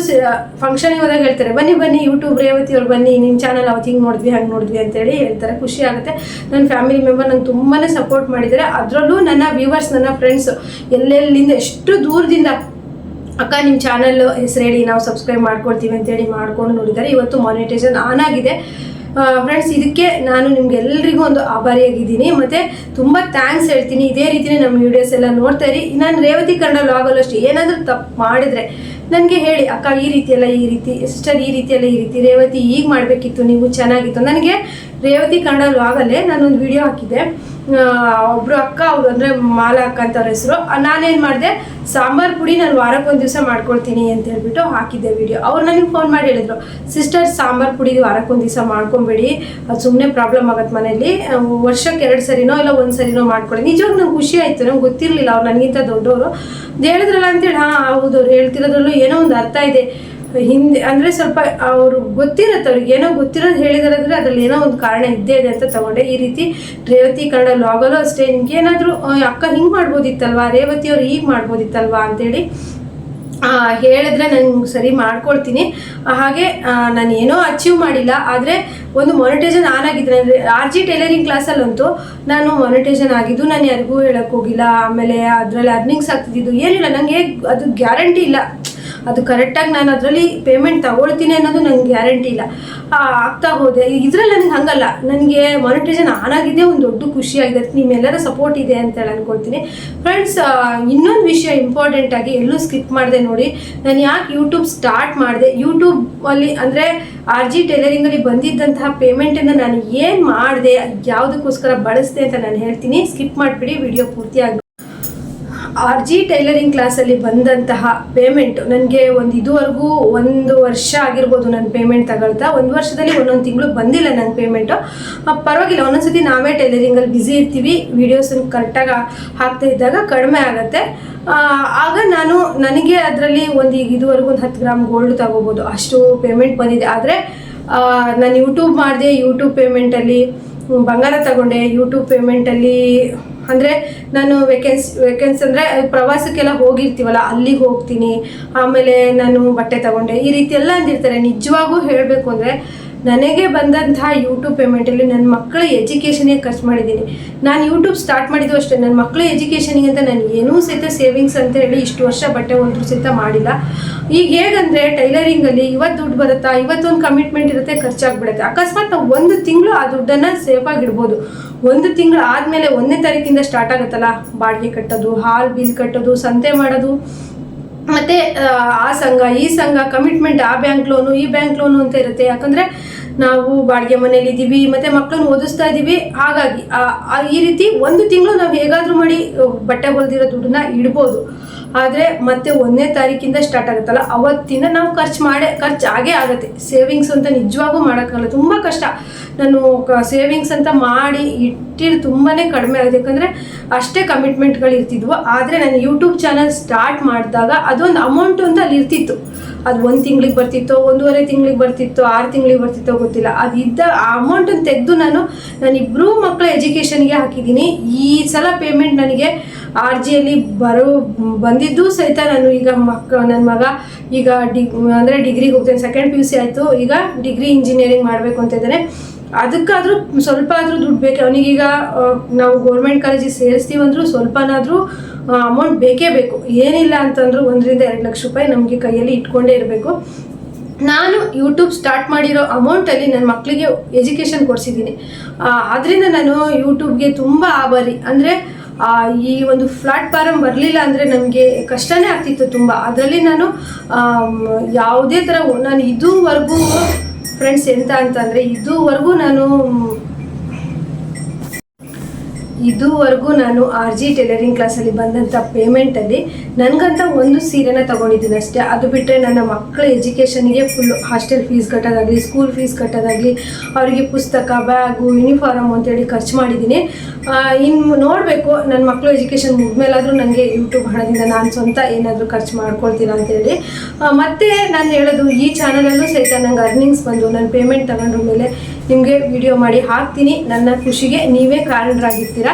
Speaker 1: ಫಂಕ್ಷನಿಗೆ ಹೋದಾಗ ಹೇಳ್ತಾರೆ, ಬನ್ನಿ ಬನ್ನಿ ಯೂಟ್ಯೂಬ್ ರೇವತಿ ಅವ್ರು ಬನ್ನಿ ನಿಮ್ಮ ಚಾನಲ್ ಅವತ್ತು ಹಿಂಗೆ ನೋಡಿದ್ವಿ, ಹಂಗೆ ನೋಡಿದ್ವಿ ಅಂತೇಳಿ ಹೇಳ್ತಾರೆ. ಖುಷಿ ಆಗುತ್ತೆ. ನನ್ನ ಫ್ಯಾಮಿಲಿ ಮೆಂಬರ್ ನಂಗೆ ತುಂಬಾ ಸಪೋರ್ಟ್ ಮಾಡಿದ್ದಾರೆ. ಅದರಲ್ಲೂ ನನ್ನ ವ್ಯೂವರ್ಸ್ ನನ್ನ ಫ್ರೆಂಡ್ಸ್ ಎಲ್ಲೆಲ್ಲಿಂದ ಎಷ್ಟು ದೂರದಿಂದ, ಅಕ್ಕ ನಿಮ್ಮ ಚಾನಲ್ ಹೆಸರೇಳಿ ನಾವು ಸಬ್ಸ್ಕ್ರೈಬ್ ಮಾಡ್ಕೊಡ್ತೀವಿ ಅಂತೇಳಿ ಮಾಡ್ಕೊಂಡು ನೋಡಿದ್ದಾರೆ. ಇವತ್ತು ಮಾನಿಟೈಸೇಷನ್ ಆನ್ ಆಗಿದೆ. ಫ್ರೆಂಡ್ಸ್ ಇದಕ್ಕೆ ನಾನು ನಿಮ್ಗೆ ಎಲ್ಲರಿಗೂ ಒಂದು ಆಭಾರಿಯಾಗಿದ್ದೀನಿ. ಮತ್ತು ತುಂಬ ಥ್ಯಾಂಕ್ಸ್ ಹೇಳ್ತೀನಿ. ಇದೇ ರೀತಿಯೇ ನಮ್ಮ ವೀಡಿಯೋಸ್ ಎಲ್ಲ ನೋಡ್ತಾ ಇರಿ. ನಾನು ರೇವತಿ ಕನ್ನಡ ಲಾಗಲ್ಲೂ ಅಷ್ಟೇ. ಏನಾದರೂ ತಪ್ಪು ಮಾಡಿದರೆ ನನಗೆ ಹೇಳಿ. ಅಕ್ಕ, ಈ ರೀತಿ ಎಲ್ಲ ಈ ರೀತಿ ಸಿಸ್ಟರ್ ಈ ರೀತಿ ಎಲ್ಲ ಈ ರೀತಿ ರೇವತಿ ಈಗ ಮಾಡಬೇಕಿತ್ತು, ನೀವು ಚೆನ್ನಾಗಿತ್ತು. ನನಗೆ ರೇವತಿ ಕನ್ನಡ ಲಾಗಲ್ಲೇ ನಾನೊಂದು ವಿಡಿಯೋ ಹಾಕಿದ್ದೆ. ಒಬ್ರು ಅಕ್ಕ, ಅವ್ರು ಅಂದ್ರೆ ಮಾಲ ಅಕ್ಕ ಅಂತ ಅವ್ರ ಹೆಸರು. ನಾನೇನು ಮಾಡಿದೆ, ಸಾಂಬಾರ್ ಪುಡಿ ನಾನು ವಾರಕ್ಕೊಂದು ದಿವಸ ಮಾಡ್ಕೊಳ್ತೀನಿ ಅಂತ ಹೇಳ್ಬಿಟ್ಟು ಹಾಕಿದ್ದೆ ವಿಡಿಯೋ ಅವ್ರು ನನಗೆ ಫೋನ್ ಮಾಡಿ ಹೇಳಿದ್ರು ಸಿಸ್ಟರ್ ಸಾಂಬಾರ್ ಪುಡಿ ವಾರಕ್ಕೊಂದು ದಿವಸ ಮಾಡ್ಕೊಂಬೇಡಿ, ಅದು ಸುಮ್ಮನೆ ಪ್ರಾಬ್ಲಮ್ ಆಗತ್ತೆ ಮನೇಲಿ ವರ್ಷಕ್ಕೆ ಎರಡು ಸರಿನೋ ಇಲ್ಲ ಒಂದು ಸರಿನೋ ಮಾಡ್ಕೊಳ್ಳಿ. ನಿಜವಾಗ ನಂಗೆ ಖುಷಿ ಆಯಿತು, ನಂಗೆ ಗೊತ್ತಿರಲಿಲ್ಲ ಅವ್ರು ನನಗಿಂತ ದೊಡ್ಡವರು ಹೇಳಿದ್ರಲ್ಲ ಅಂತೇಳಿ, ಹಾಂ, ಹೌದು, ಅವ್ರು ಹೇಳ್ತಿರೋದ್ರಲ್ಲೂ ಏನೋ ಒಂದು ಅರ್ಥ ಇದೆ. ಹಿಂದೆ, ಅಂದರೆ ಸ್ವಲ್ಪ ಅವರು ಗೊತ್ತಿರುತ್ತೆ, ಅವ್ರಿಗೆ ಏನೋ ಗೊತ್ತಿರೋದು ಹೇಳಿದಾರೆ ಅಂದರೆ ಅದ್ರಲ್ಲಿ ಏನೋ ಒಂದು ಕಾರಣ ಇದ್ದೇ ಇದೆ ಅಂತ ತಗೊಂಡೆ. ಈ ರೀತಿ ರೇವತಿ ಕನ್ನಡ ಲಾಗಲ್ಲೂ ಅಷ್ಟೇ. ಏನಾದರೂ ಅಕ್ಕ ಹಿಂಗೆ ಮಾಡ್ಬೋದಿತ್ತಲ್ವಾ? ರೇವತಿ ಅವ್ರು ಹೀಗೆ ಮಾಡ್ಬೋದಿತ್ತಲ್ವಾ ಅಂತೇಳಿ ಹೇಳಿದ್ರೆ ನಾನು ಸರಿ ಮಾಡ್ಕೊಳ್ತೀನಿ. ಹಾಗೆ ನಾನು ಏನೋ ಅಚೀವ್ ಮಾಡಿಲ್ಲ. ಆದರೆ ಒಂದು ಮೊನಿಟೈಸನ್ ಆನ್ ಆಗಿದ್ರೆ, ಅಂದರೆ ಆರ್ ಜಿ ಟೈಲರಿಂಗ್ ಕ್ಲಾಸಲ್ಲಂತೂ ನಾನು ಮೊನಿಟೇಷನ್ ಆಗಿದ್ದು ನಾನು ಯಾರಿಗೂ ಹೇಳಕ್ ಹೋಗಿಲ್ಲ. ಆಮೇಲೆ ಅದರಲ್ಲಿ ಅರ್ನಿಂಗ್ಸ್ ಆಗ್ತಿದ್ದು ಏನಿಲ್ಲ. ನನಗೆ ಅದು ಗ್ಯಾರಂಟಿ ಇಲ್ಲ. ಅದು ಕರೆಕ್ಟಾಗಿ ನಾನು ಅದರಲ್ಲಿ ಪೇಮೆಂಟ್ ತಗೊಳ್ತೀನಿ ಅನ್ನೋದು ನನಗೆ ಗ್ಯಾರಂಟಿ ಇಲ್ಲ. ಆಗ್ತಾ ಹೋದೆ. ಇದರಲ್ಲಿ ನನಗೆ ಹಂಗಲ್ಲ. ನನಗೆ ಮಾನಿಟೈಸೇಷನ್ ಆನ್ ಆಗಿದ್ದೇ ಒಂದು ದೊಡ್ಡ ಖುಷಿ ಆಗಿದೆ. ನಿಮ್ಮೆಲ್ಲರ ಸಪೋರ್ಟ್ ಇದೆ ಅಂತ ಹೇಳಿ ಅನ್ಕೊಳ್ತೀನಿ. ಫ್ರೆಂಡ್ಸ್ ಇನ್ನೊಂದು ವಿಷಯ ಇಂಪಾರ್ಟೆಂಟ್ ಆಗಿ ಎಲ್ಲೂ ಸ್ಕಿಪ್ ಮಾಡಿದೆ ನೋಡಿ. ನಾನು ಯಾಕೆ ಯೂಟ್ಯೂಬ್ ಸ್ಟಾರ್ಟ್ ಮಾಡಿದೆ? ಯೂಟ್ಯೂಬ್ ಅಲ್ಲಿ ಅಂದರೆ ಆರ್ ಜಿ ಟೈಲರಿಂಗಲ್ಲಿ ಬಂದಿದ್ದಂತಹ ಪೇಮೆಂಟನ್ನು ನಾನು ಏನು ಮಾಡಿದೆ ಯಾವುದಕ್ಕೋಸ್ಕರ ಬಳಸಿದೆ ಅಂತ ನಾನು ಹೇಳ್ತೀನಿ. ಸ್ಕಿಪ್ ಮಾಡಿಬಿಡಿ ವಿಡಿಯೋ ಪೂರ್ತಿಯಾಗಿ ಆರ್ ಜಿ ಟೈಲರಿಂಗ್ ಕ್ಲಾಸಲ್ಲಿ ಬಂದಂತಹ ಪೇಮೆಂಟ್ ನನಗೆ ಒಂದು ಇದುವರೆಗೂ ಒಂದು ವರ್ಷ ಆಗಿರ್ಬೋದು ನನ್ನ ಪೇಮೆಂಟ್ ತಗೊಳ್ತಾ. ಒಂದು ವರ್ಷದಲ್ಲಿ ಒಂದೊಂದು ತಿಂಗಳು ಬಂದಿಲ್ಲ ನನ್ನ ಪೇಮೆಂಟು ಪರವಾಗಿಲ್ಲ, ಒಂದೊಂದ್ಸತಿ ನಾವೇ ಟೈಲರಿಂಗಲ್ಲಿ ಬ್ಯುಸಿ ಇರ್ತೀವಿ. ವೀಡಿಯೋಸನ್ನು ಕರೆಕ್ಟಾಗಿ ಹಾಕ್ತಾ ಇದ್ದಾಗ ಕಡಿಮೆ ಆಗುತ್ತೆ. ಆಗ ನಾನು ನನಗೆ ಅದರಲ್ಲಿ ಒಂದು ಈಗ ಇದುವರೆಗೂ ಒಂದು ಹತ್ತು ಗ್ರಾಮ್ ಗೋಲ್ಡ್ ತಗೋಬೋದು. ಅಷ್ಟು ಪೇಮೆಂಟ್ ಬಂದಿದೆ. ಆದರೆ ನಾನು ಯೂಟ್ಯೂಬ್ ಮಾಡಿದೆ. ಯೂಟ್ಯೂಬ್ ಪೇಮೆಂಟಲ್ಲಿ ಬಂಗಾರ ತಗೊಂಡೆ. ಯೂಟ್ಯೂಬ್ ಪೇಮೆಂಟಲ್ಲಿ ಅಂದರೆ ನಾನು ವೆಕೆನ್ಸ್ ವೇಕೆನ್ಸ್ ಅಂದರೆ ಪ್ರವಾಸಕ್ಕೆಲ್ಲ ಹೋಗಿರ್ತೀವಲ್ಲ, ಅಲ್ಲಿಗೆ ಹೋಗ್ತೀನಿ, ಆಮೇಲೆ ನಾನು ಬಟ್ಟೆ ತಗೊಂಡೆ, ಈ ರೀತಿ ಎಲ್ಲ ಅಂದಿರ್ತಾರೆ. ನಿಜವಾಗೂ ಹೇಳಬೇಕು ಅಂದರೆ ನನಗೆ ಬಂದಂತಹ ಯೂಟ್ಯೂಬ್ ಪೇಮೆಂಟಲ್ಲಿ ನನ್ನ ಮಕ್ಕಳ ಎಜುಕೇಷನ್ಗೆ ಖರ್ಚು ಮಾಡಿದ್ದೀನಿ. ನಾನು ಯೂಟ್ಯೂಬ್ ಸ್ಟಾರ್ಟ್ ಮಾಡಿದ್ದು ಅಷ್ಟೇ ನನ್ನ ಮಕ್ಕಳ ಎಜುಕೇಷನಿಗೆ ಅಂತ ನಾನು ಏನೂ ಸಹಿತ ಸೇವಿಂಗ್ಸ್ ಅಂತ ಹೇಳಿ ಇಷ್ಟು ವರ್ಷ ಬಟ್ಟೆ ಒಂದ್ರು ಸಹಿತ ಮಾಡಿಲ್ಲ. ಈಗ ಹೇಗಂದರೆ ಟೈಲರಿಂಗಲ್ಲಿ ಇವತ್ತು ದುಡ್ಡು ಬರುತ್ತಾ, ಇವತ್ತೊಂದು ಕಮಿಟ್ಮೆಂಟ್ ಇರುತ್ತೆ, ಖರ್ಚಾಗ್ಬಿಡುತ್ತೆ. ಅಕಸ್ಮಾತ್ ನಾವು ಒಂದು ತಿಂಗಳು ಆ ದುಡ್ಡನ್ನು ಸೇಫಾಗಿ ಇಡ್ಬೋದು ಒಂದು ತಿಂಗಳು ಆದಮೇಲೆ ಒಂದನೇ ತಾರೀಕಿಂದ ಸ್ಟಾರ್ಟ್ ಆಗುತ್ತಲ್ಲ? ಬಾಡಿಗೆ ಕಟ್ಟೋದು ಹಾಲ್ ಬಿಲ್ ಕಟ್ಟೋದು ಸಂತೆ ಮಾಡೋದು. ಮತ್ತೆ ಆ, ಸಂಘ ಈ ಸಂಘ ಕಮಿಟ್ಮೆಂಟ್ ಆ ಬ್ಯಾಂಕ್ ಲೋನು ಈ ಬ್ಯಾಂಕ್ ಲೋನು ಅಂತ ಇರುತ್ತೆ. ಯಾಕಂದ್ರೆ ನಾವು ಬಾಡಿಗೆ ಮನೇಲಿ ಇದ್ದೀವಿ ಮತ್ತೆ ಮಕ್ಕಳನ್ನ ಓದಿಸ್ತಾ ಇದ್ದೀವಿ ಹಾಗಾಗಿ ಈ ರೀತಿ ಒಂದು ತಿಂಗಳು ನಾವು ಹೇಗಾದ್ರೂ ಮಾಡಿ ಬಟ್ಟೆ ಹೊಲ್ದಿರೋ ದುಡ್ಡನ್ನ ಇಡ್ಬೋದು. ಆದರೆ ಮತ್ತೆ ಒಂದನೇ ತಾರೀಕಿಂದ ಸ್ಟಾರ್ಟ್ ಆಗುತ್ತಲ್ಲ? ಅವತ್ತಿನ ನಾವು ಖರ್ಚು ಮಾಡೇ, ಖರ್ಚು ಆಗೇ ಆಗುತ್ತೆ. ಸೇವಿಂಗ್ಸ್ ಅಂತ ನಿಜವಾಗೂ ಮಾಡೋಕ್ಕಾಗಲ್ಲ. ತುಂಬ ಕಷ್ಟ. ನಾನು ಸೇವಿಂಗ್ಸ್ ಅಂತ ಮಾಡಿ ಇಟ್ಟಿದ್ದು ತುಂಬಾ ಕಡಿಮೆ ಆಗಿದೆ. ಯಾಕಂದರೆ ಅಷ್ಟೇ ಕಮಿಟ್ಮೆಂಟ್ಗಳು ಇರ್ತಿದ್ವು. ಆದರೆ ನಾನು ಯೂಟ್ಯೂಬ್ ಚಾನಲ್ ಸ್ಟಾರ್ಟ್ ಮಾಡಿದಾಗ ಅದೊಂದು ಅಮೌಂಟು ಅಂತ ಅಲ್ಲಿ ಇರ್ತಿತ್ತು. ಅದು ಒಂದು ತಿಂಗ್ಳಿಗೆ ಬರ್ತಿತ್ತೋ, ಒಂದೂವರೆ ತಿಂಗ್ಳಿಗೆ ಬರ್ತಿತ್ತೋ, ಆರು ತಿಂಗಳಿಗೆ ಬರ್ತಿತ್ತೋ ಗೊತ್ತಿಲ್ಲ. ಅದು ಇದ್ದ ಆ ಅಮೌಂಟನ್ನು ತೆಗೆದು ನಾನು ನಾನು ಇಬ್ಬರೂ ಮಕ್ಕಳ ಎಜುಕೇಷನ್ಗೆ ಹಾಕಿದ್ದೀನಿ. ಈ ಸಲ ಪೇಮೆಂಟ್ ನನಗೆ ಆರ್ ಜಿಯಲ್ಲಿ ಬರೋ, ಬಂದಿದ್ದು ಸಹಿತ ನಾನು ಈಗ ಮಕ್ಕ ನನ್ನ ಮಗ ಈಗ ಡಿ ಅಂದರೆ ಡಿಗ್ರಿಗೆ ಹೋಗ್ತೇನೆ. ಸೆಕೆಂಡ್ ಪಿ ಯು ಸಿ ಆಯಿತು. ಈಗ ಡಿಗ್ರಿ ಇಂಜಿನಿಯರಿಂಗ್ ಮಾಡಬೇಕು ಅಂತ ಇದ್ದಾನೆ. ಅದಕ್ಕಾದರೂ ಸ್ವಲ್ಪ ಆದರೂ ದುಡ್ಡು ಬೇಕು. ಅವನಿಗೀಗ ನಾವು ಗೌರ್ಮೆಂಟ್ ಕಾಲೇಜಿಗೆ ಸೇರಿಸ್ತೀವಿ ಅಂದರೂ ಸ್ವಲ್ಪನಾದರೂ ಅಮೌಂಟ್ ಬೇಕೇ ಬೇಕು. ಏನಿಲ್ಲ ಅಂತಂದ್ರು ಒಂದರಿಂದ ಎರಡು ಲಕ್ಷ ರೂಪಾಯಿ ನಮಗೆ ಕೈಯಲ್ಲಿ ಇಟ್ಕೊಂಡೇ ಇರಬೇಕು. ನಾನು ಯೂಟ್ಯೂಬ್ ಸ್ಟಾರ್ಟ್ ಮಾಡಿರೋ ಅಮೌಂಟಲ್ಲಿ ನನ್ನ ಮಕ್ಕಳಿಗೆ ಎಜುಕೇಷನ್ ಕೊಡಿಸಿದ್ದೀನಿ. ಆದ್ದರಿಂದ ನಾನು ಯೂಟ್ಯೂಬ್ಗೆ ತುಂಬ ಆಭಾರಿ. ಅಂದರೆ ಈ ಒಂದು ಪ್ಲಾಟ್ಫಾರಮ್ ಬರಲಿಲ್ಲ ಅಂದರೆ ನನಗೆ ಕಷ್ಟನೇ ಆಗ್ತಿತ್ತು ತುಂಬ. ಅದರಲ್ಲಿ ನಾನು ಯಾವುದೇ ಥರ ನಾನು ಇದುವರೆಗೂ ಫ್ರೆಂಡ್ಸ್ ಎಂತ ಅಂತಂದರೆ ಇದುವರೆಗೂ ನಾನು ಇದುವರೆಗೂ ನಾನು ಆರ್ ಜಿ ಟೈಲರಿಂಗ್ ಕ್ಲಾಸಲ್ಲಿ ಬಂದಂಥ ಪೇಮೆಂಟಲ್ಲಿ ನನಗಂತ ಒಂದು ಸೀರೆನ ತಗೊಂಡಿದ್ದೀನಿ ಅಷ್ಟೇ. ಅದು ಬಿಟ್ಟರೆ ನನ್ನ ಮಕ್ಕಳ ಎಜುಕೇಷನ್ಗೆ ಫುಲ್ಲು ಹಾಸ್ಟೆಲ್ ಫೀಸ್ ಕಟ್ಟೋದಾಗಲಿ ಸ್ಕೂಲ್ ಫೀಸ್ ಕಟ್ಟೋದಾಗಲಿ, ಅವರಿಗೆ ಪುಸ್ತಕ ಬ್ಯಾಗು ಯೂನಿಫಾರ್ಮ್ ಅಂತೇಳಿ ಖರ್ಚು ಮಾಡಿದ್ದೀನಿ. ಇನ್ನು ನೋಡಬೇಕು ನನ್ನ ಮಕ್ಕಳು ಎಜುಕೇಷನ್ ಮುಗಿದ್ಮೇಲಾದರೂ ನನಗೆ ಯೂಟ್ಯೂಬ್ ಹಣದಿಂದ ನಾನು ಸ್ವಂತ ಏನಾದರೂ ಖರ್ಚು ಮಾಡ್ಕೊಳ್ತೀನ ಅಂತೇಳಿ ಮತ್ತು ನಾನು ಹೇಳೋದು, ಈ ಚಾನಲಲ್ಲೂ ಸಹಿತ ನಂಗೆ ಅರ್ನಿಂಗ್ಸ್ ಬಂದು, ನಾನು ಪೇಮೆಂಟ್ ತಗೊಂಡ್ರ ಮೇಲೆ ನಿಮಗೆ ವಿಡಿಯೋ ಮಾಡಿ ಹಾಕ್ತೀನಿ. ನನ್ನ ಖುಷಿಗೆ ನೀವೇ ಕಾರಣರಾಗಿರ್ತೀರ.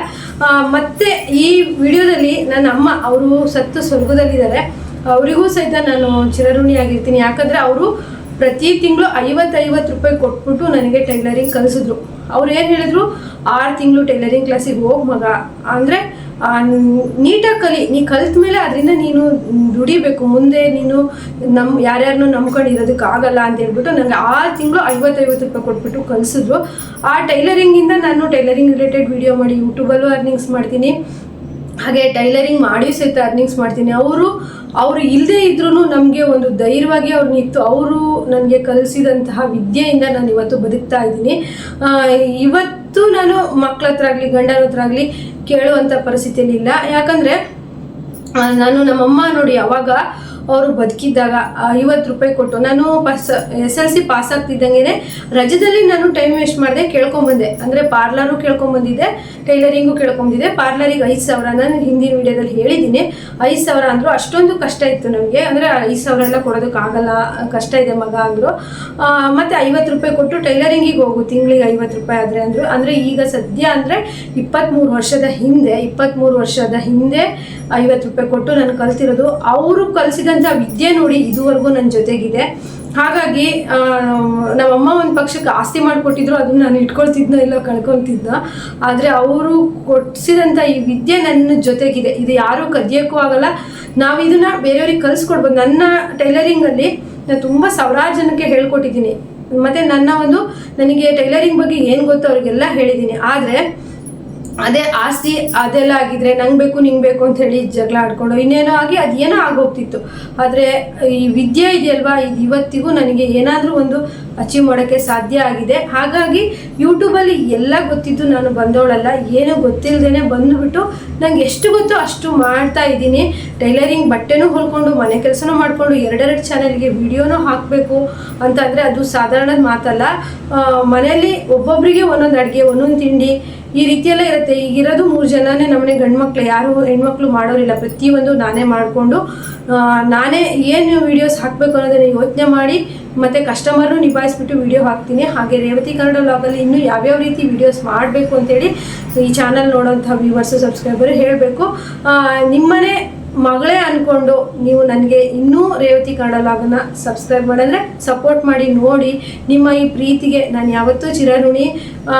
Speaker 1: ಮತ್ತೆ ಈ ವಿಡಿಯೋದಲ್ಲಿ ನನ್ನ ಅಮ್ಮ, ಅವರು ಸತ್ತು ಸ್ವರ್ಗದಲ್ಲಿದ್ದಾರೆ. ಅವರಿಗೂ ಸಹಿತ ನಾನು ಚಿರಋಣಿಯಾಗಿರ್ತೀನಿ ಯಾಕಂದರೆ ಅವರು ಪ್ರತಿ ತಿಂಗಳು ಐವತ್ತೈವತ್ತು ರೂಪಾಯಿ ಕೊಟ್ಬಿಟ್ಟು ನನಗೆ ಟೈಲರಿಂಗ್ ಕಲಿಸಿದ್ರು. ಅವ್ರು ಏನು ಹೇಳಿದ್ರು? ಆರು ತಿಂಗಳು ಟೈಲರಿಂಗ್ ಕ್ಲಾಸಿಗೆ ಹೋಗಿ ಮಗ. ಅಂದರೆ ನೀಟಾಗಿ ಕಲಿ ನೀ ಕಲಿತ ಮೇಲೆ ಅದರಿಂದ ನೀನು ದುಡಿಬೇಕು. ಮುಂದೆ ನೀನು ನಮ್ಮ ಯಾರ್ಯಾರನ್ನೂ ನಂಬ್ಕೊಂಡು ಇರೋದಕ್ಕೆ ಆಗಲ್ಲ ಅಂತ ಹೇಳ್ಬಿಟ್ಟು ನನಗೆ ಆರು ತಿಂಗಳು ಐವತ್ತೈವತ್ತು ರೂಪಾಯಿ ಕೊಟ್ಬಿಟ್ಟು ಕಲಿಸಿದ್ರು. ಆ ಟೈಲರಿಂಗಿಂದ ನಾನು ಟೈಲರಿಂಗ್ ರಿಲೇಟೆಡ್ ವಿಡಿಯೋ ಮಾಡಿ, ಯೂಟ್ಯೂಬಲ್ಲೂ ಅರ್ನಿಂಗ್ಸ್ ಮಾಡ್ತೀನಿ. ಹಾಗೆ ಟೈಲರಿಂಗ್ ಮಾಡಿ ಸಹಿತ ಅರ್ನಿಂಗ್ಸ್ ಮಾಡ್ತೀನಿ. ಅವರು ಅವರು ಇಲ್ಲದೇ ಇದ್ರೂ ನಮಗೆ ಒಂದು ಧೈರ್ಯವಾಗಿ ಅವ್ರು ನಿಂತು ಅವರು ನನಗೆ ಕಲಿಸಿದಂತಹ ವಿದ್ಯೆಯಿಂದ ನಾನು ಇವತ್ತು ಬದುಕ್ತಾ ಇದ್ದೀನಿ. ಇವತ್ತು ನಾನು ಮಕ್ಕಳ ಹತ್ರ ಆಗಲಿ ಗಂಡನ ಹತ್ರ ಆಗಲಿ ಕೇಳುವಂಥ ಪರಿಸ್ಥಿತಿಯಲ್ಲಿ ಇಲ್ಲ. ಯಾಕಂದರೆ ನಾನು ನಮ್ಮಮ್ಮ ನೋಡಿ ಅವಾಗ ಅವರು ಬದುಕಿದ್ದಾಗ ಐವತ್ತು ರೂಪಾಯಿ ಕೊಟ್ಟು, ನಾನು pass S L C pass ಆಗ್ತಿದ್ದಂಗೆ ರಜದಲ್ಲಿ ನಾನು ಟೈಮ್ ವೇಸ್ಟ್ ಮಾಡಿದೆ, ಕೇಳ್ಕೊಂಬಂದೆ. ಅಂದರೆ ಪಾರ್ಲರು ಕೇಳ್ಕೊಂಬಂದಿದ್ದೆ ಟೈಲರಿಂಗು ಕೇಳ್ಕೊಂಬಂದಿದ್ದೆ. ಪಾರ್ಲರಿಗೆ ಐದು ಸಾವಿರ, ನಾನು ಹಿಂದಿನ ವಿಡಿಯೋದಲ್ಲಿ ಹೇಳಿದ್ದೀನಿ. ಐದು ಸಾವಿರ ಅಂದರು ಅಷ್ಟೊಂದು ಕಷ್ಟ ಇತ್ತು ನಮಗೆ. ಅಂದರೆ ಐದು ಸಾವಿರ ಎಲ್ಲ ಕೊಡೋದಕ್ಕಾಗಲ್ಲ ಕಷ್ಟ ಇದೆ ಮಗ ಅಂದರು. ಮತ್ತು ಐವತ್ತು ರೂಪಾಯಿ ಕೊಟ್ಟು ಟೈಲರಿಂಗಿಗೆ ಹೋಗು, ತಿಂಗಳಿಗೆ ಐವತ್ತು ರೂಪಾಯಿ ಆದರೆ ಅಂದರು. ಅಂದರೆ ಈಗ ಸದ್ಯ ಅಂದರೆ ಇಪ್ಪತ್ತ್ಮೂರು ವರ್ಷದ ಹಿಂದೆ ಇಪ್ಪತ್ತ್ಮೂರು ವರ್ಷದ ಹಿಂದೆ ಐವತ್ತು ರೂಪಾಯಿ ಕೊಟ್ಟು ನಾನು ಕಲ್ತಿರೋದು. ಅವರು ಕಲಿಸಿದಂಥ ವಿದ್ಯೆ ನೋಡಿ ಇದುವರೆಗೂ ನನ್ನ ಜೊತೆಗಿದೆ. ಹಾಗಾಗಿ ನಮ್ಮಮ್ಮ ಒಂದು ಪಕ್ಷಕ್ಕೆ ಆಸ್ತಿ ಮಾಡಿಕೊಟ್ಟಿದ್ರು, ಅದನ್ನ ನಾನು ಇಟ್ಕೊಳ್ತಿದ್ನೋ ಇಲ್ಲ ಕಳ್ಕೊಳ್ತಿದ್ನ. ಆದರೆ ಅವರು ಕೊಡಿಸಿದಂಥ ಈ ವಿದ್ಯೆ ನನ್ನ ಜೊತೆಗಿದೆ. ಇದು ಯಾರೂ ಕದಿಯೋಕ್ಕೂ ಆಗಲ್ಲ. ನಾವು ಇದನ್ನ ಬೇರೆಯವ್ರಿಗೆ ಕಲಿಸ್ಕೊಡ್ಬೋದು. ನನ್ನ ಟೈಲರಿಂಗಲ್ಲಿ ನಾನು ತುಂಬ ಸಾವಿರಾರು ಜನಕ್ಕೆ ಹೇಳ್ಕೊಟ್ಟಿದ್ದೀನಿ. ಮತ್ತು ನನ್ನ ಒಂದು, ನನಗೆ ಟೈಲರಿಂಗ್ ಬಗ್ಗೆ ಏನು ಗೊತ್ತೋ ಅವ್ರಿಗೆಲ್ಲ ಹೇಳಿದ್ದೀನಿ. ಆದರೆ ಅದೇ ಆಸ್ತಿ ಅದೆಲ್ಲ ಆಗಿದ್ರೆ ನಂಗೆ ಬೇಕು, ನಿಂಗೆ ಬೇಕು ಅಂತ ಹೇಳಿ ಜಗಳ ಆಡ್ಕೊಂಡು ಇನ್ನೇನೋ ಆಗಿ ಅದೇನೋ ಆಗೋಗ್ತಿತ್ತು. ಆದರೆ ಈ ವಿದ್ಯೆ ಇದೆಯಲ್ವಾ? ಇದು ಇವತ್ತಿಗೂ ನನಗೆ ಏನಾದರೂ ಒಂದು ಅಚೀವ್ ಮಾಡೋಕ್ಕೆ ಸಾಧ್ಯ ಆಗಿದೆ. ಹಾಗಾಗಿ ಯೂಟ್ಯೂಬಲ್ಲಿ ಎಲ್ಲ ಗೊತ್ತಿದ್ದು ನಾನು ಬಂದವಳಲ್ಲ, ಏನೂ ಗೊತ್ತಿಲ್ಲದೇ ಬಂದುಬಿಟ್ಟು ನಂಗೆ ಎಷ್ಟು ಗೊತ್ತೋ ಅಷ್ಟು ಮಾಡ್ತಾ ಇದ್ದೀನಿ. ಟೈಲರಿಂಗ್ ಬಟ್ಟೆನೂ ಹೊಲ್ಕೊಂಡು, ಮನೆ ಕೆಲಸನೂ ಮಾಡಿಕೊಂಡು, ಎರಡೆರಡು ಚಾನೆಲ್ಗೆ ವಿಡಿಯೋನೂ ಹಾಕಬೇಕು ಅಂತಂದರೆ ಅದು ಸಾಧಾರಣದ ಮಾತಲ್ಲ. ಮನೆಯಲ್ಲಿ ಒಬ್ಬೊಬ್ಬರಿಗೆ ಒಂದೊಂದು ಅಡುಗೆ, ಒಂದೊಂದು ತಿಂಡಿ ಈ ರೀತಿಯೆಲ್ಲ ಇರುತ್ತೆ. ಈಗಿರೋದು ಮೂರು ಜನನೇ ನಮ್ಮನೆ ಗಂಡು ಮಕ್ಳು. ಯಾರು ಹೆಣ್ಮಕ್ಳು ಮಾಡೋರಿಲ್ಲ. ಪ್ರತಿಯೊಂದು ನಾನೇ ಮಾಡಿಕೊಂಡು ನಾನೇ ಏನು ವೀಡಿಯೋಸ್ ಹಾಕಬೇಕು ಅನ್ನೋದನ್ನ ಯೋಚನೆ ಮಾಡಿ, ಮತ್ತು ಕಸ್ಟಮರ್ನು ನಿಭಾಯಿಸ್ಬಿಟ್ಟು ವಿಡಿಯೋ ಹಾಕ್ತೀನಿ. ಹಾಗೆ ರೇವತಿ ಕನ್ನಡ ವ್ಲಾಗಲ್ಲಿ ಇನ್ನೂ ಯಾವ್ಯಾವ ರೀತಿ ವೀಡಿಯೋಸ್ ಮಾಡಬೇಕು ಅಂತೇಳಿ ಈ ಚಾನಲ್ ನೋಡೋಂಥ ವ್ಯೂವರ್ಸು ಸಬ್ಸ್ಕ್ರೈಬರು ಹೇಳಬೇಕು. ನಿಮ್ಮನೆ ಮಗಳೇ ಅನ್ಕೊಂಡು ನೀವು ನನಗೆ ಇನ್ನೂ ರೇವತಿ ಕಾಣಲಾಗನ್ನ ಲಾಗನ್ನ ಸಬ್ಸ್ಕ್ರೈಬ್ ಮಾಡಿದ್ರೆ ಸಪೋರ್ಟ್ ಮಾಡಿ ನೋಡಿ ನಿಮ್ಮ ಈ ಪ್ರೀತಿಗೆ ನಾನು ಯಾವತ್ತೂ ಚಿರಋಣಿ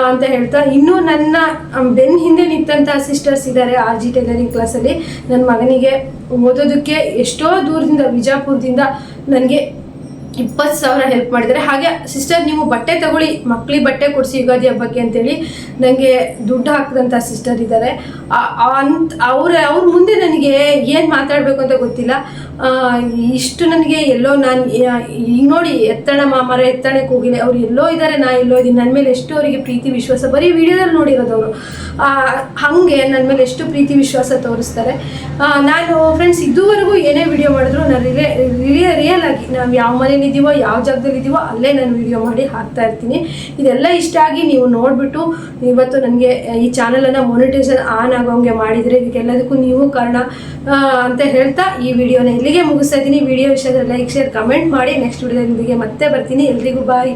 Speaker 1: ಅಂತ ಹೇಳ್ತಾ ಇನ್ನೂ ನನ್ನ ಬೆನ್ನ ಹಿಂದೆ ನಿಂತಂಥ ಸಿಸ್ಟರ್ಸ್ ಇದ್ದಾರೆ ಆರ್ ಜಿ ಟೈಲರಿಂಗ್ ಕ್ಲಾಸಲ್ಲಿ ನನ್ನ ಮಗನಿಗೆ ಓದೋದಕ್ಕೆ ಎಷ್ಟೋ ದೂರದಿಂದ, ವಿಜಾಪುರದಿಂದ ನನಗೆ ಇಪ್ಪತ್ತು ಸಾವಿರ ಹೆಲ್ಪ್ ಮಾಡಿದ್ದಾರೆ. ಹಾಗೆ ಸಿಸ್ಟರ್ ನೀವು ಬಟ್ಟೆ ತಗೊಳ್ಳಿ, ಮಕ್ಳಿಗೆ ಬಟ್ಟೆ ಕೊಡಿಸಿ ಯುಗಾದಿ ಹಬ್ಬಕ್ಕೆ ಅಂತೇಳಿ ನನಗೆ ದುಡ್ಡು ಹಾಕಿದಂಥ ಸಿಸ್ಟರ್ ಇದ್ದಾರೆ. ಅಂತ, ಅವ್ರ ಅವ್ರ ಮುಂದೆ ನನಗೆ ಏನು ಮಾತಾಡಬೇಕು ಅಂತ ಗೊತ್ತಿಲ್ಲ. ಇಷ್ಟು ನನಗೆ ಎಲ್ಲೋ ನಾನು ಈಗ ನೋಡಿ ಎತ್ತಣ ಮಾಮರ ಎತ್ತಣೆ ಕೂಗಿಲೆ, ಅವ್ರು ಎಲ್ಲೋ ಇದ್ದಾರೆ ನಾ ಎಲ್ಲೋ ಇದ್ದೀನಿ. ನನ್ನ ಮೇಲೆ ಎಷ್ಟು ಅವರಿಗೆ ಪ್ರೀತಿ ವಿಶ್ವಾಸ, ಬರೀ ವಿಡಿಯೋದಲ್ಲಿ ನೋಡಿರೋದು ಅವರು. ಹಾಗೆ ನನ್ನ ಮೇಲೆ ಎಷ್ಟು ಪ್ರೀತಿ ವಿಶ್ವಾಸ ತೋರಿಸ್ತಾರೆ. ನಾನು ಫ್ರೆಂಡ್ಸ್ ಇದುವರೆಗೂ ಏನೇ ವಿಡಿಯೋ ಮಾಡಿದ್ರು, ನಾನು ರಿಲೇ ರಿಲೇ ರಿಯಲ್ ಆಗಿ, ನಾವು ಯಾವ ಮನೇಲಿದ್ದೀವೋ ಯಾವ ಜಾಗದಲ್ಲಿ ಇದೀವೋ, ಅಲ್ಲೇ ನಾನು ವಿಡಿಯೋ ಮಾಡಿ ಹಾಕ್ತಾ ಇರ್ತೀನಿ. ಇದೆಲ್ಲ ಇಷ್ಟ ಆಗಿ ನೀವು ನೋಡಿಬಿಟ್ಟು, ಇವತ್ತು ನನಗೆ, ಈ ಚಾನಲನ್ನು ಮೊನಿಟೈಸೇಷನ್ ಆನ್ ಆಗೋಂಗೆ ಮಾಡಿದರೆ, ಇದಕ್ಕೆಲ್ಲದಕ್ಕೂ ನೀವು ಕಾರಣ ಅಂತ ಹೇಳ್ತಾ ಈ ವಿಡಿಯೋನ ಇಲ್ಲಿಗೆ ಮುಗಿಸ್ತಾ ಇದ್ದೀನಿ. ವಿಡಿಯೋ ವಿಷಯದಲ್ಲಿ ಲೈಕ್ ಶೇರ್ ಕಮೆಂಟ್ ಮಾಡಿ. ನೆಕ್ಸ್ಟ್ ವಿಡಿಯೋದೊಂದಿಗೆ ಮತ್ತೆ ಬರ್ತೀನಿ. ಎಲ್ರಿಗೂ ಬಾಯ್